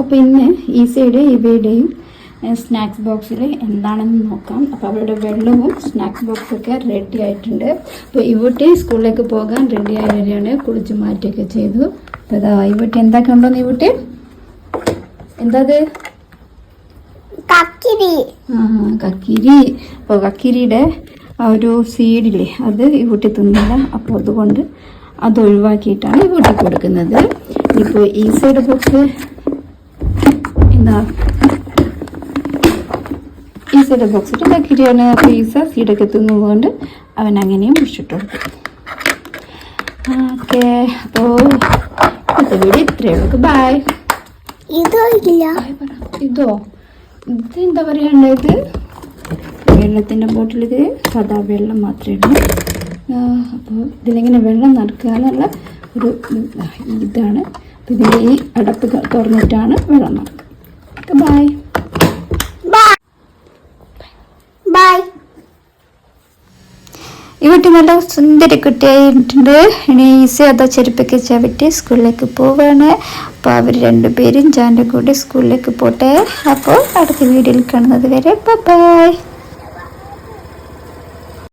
അപ്പോൾ ഇന്ന് ഈസയുടെയും ഇവയുടെയും സ്നാക്സ് ബോക്സിൽ എന്താണെന്ന് നോക്കാം. അപ്പോൾ അവരുടെ വെള്ളവും സ്നാക്സ് ബോക്സൊക്കെ റെഡി ആയിട്ടുണ്ട്. അപ്പോൾ ഇവട്ടി സ്കൂളിലേക്ക് പോകാൻ റെഡി ആയി വരികയാണ് കുളിച്ച് മാറ്റിയൊക്കെ ചെയ്തു. അപ്പോൾ ഇതാ ഇവട്ടി എന്തൊക്കെ ഉണ്ടോന്ന് ഇവട്ടി? എന്താ അത് കക്കിരി. ആ കക്കിരി. അപ്പോൾ കക്കിരിയുടെ ആ ഒരു സീഡില്ലേ അത് ഇവട്ടി തിന്നില്ല അപ്പോൾ അതുകൊണ്ട് അത് ഒഴിവാക്കിയിട്ടാണ് ഇവട്ടി കൊടുക്കുന്നത്. ഇപ്പോൾ ഈ സൈഡ് ബോക്സ് എന്താ ഈ സൈഡ് ഇട്ട് കക്കിരിയാണ് അപ്പോൾ പീസ സീഡൊക്കെ തിന്നുകൊണ്ട് അവൻ അങ്ങനെയും പിടിച്ചിട്ടു ഓക്കെ അപ്പോൾ ഇന്നത്തെ വീഡിയോ ഇത്രയേ ഉള്ളൂ. ബൈ ഇതോ ഇല്ല. ഇതോ ഇത്? എന്താ പറയണ്ടത് വെള്ളത്തിന്റെ ബോട്ടിൽ ഇത് സാധാ വെള്ളം മാത്രമേ ഉള്ളൂ. അപ്പോൾ ഇതിലിങ്ങനെ വെള്ളം നടക്കുക എന്നുള്ള ഒരു ഇതാണ്. ഇതിന്റെ ഈ അടപ്പ് തുറന്നിട്ടാണ് വെള്ളം നടക്കുക ബൈ ബൈ ബൈ ഇവിടെ നല്ല സുന്ദരി കുട്ടിയായിട്ടുണ്ട്. ഇനി ഈസി അതാ ചെരുപ്പൊക്കെ ചവിട്ടി സ്കൂളിലേക്ക് പോവാണ്. അപ്പോൾ അവർ രണ്ടുപേരും ജാന്റെ കൂടെ സ്കൂളിലേക്ക് പോട്ടെ. അപ്പോൾ അടുത്ത വീഡിയോയിൽ കാണുന്നത് വരെ ബൈ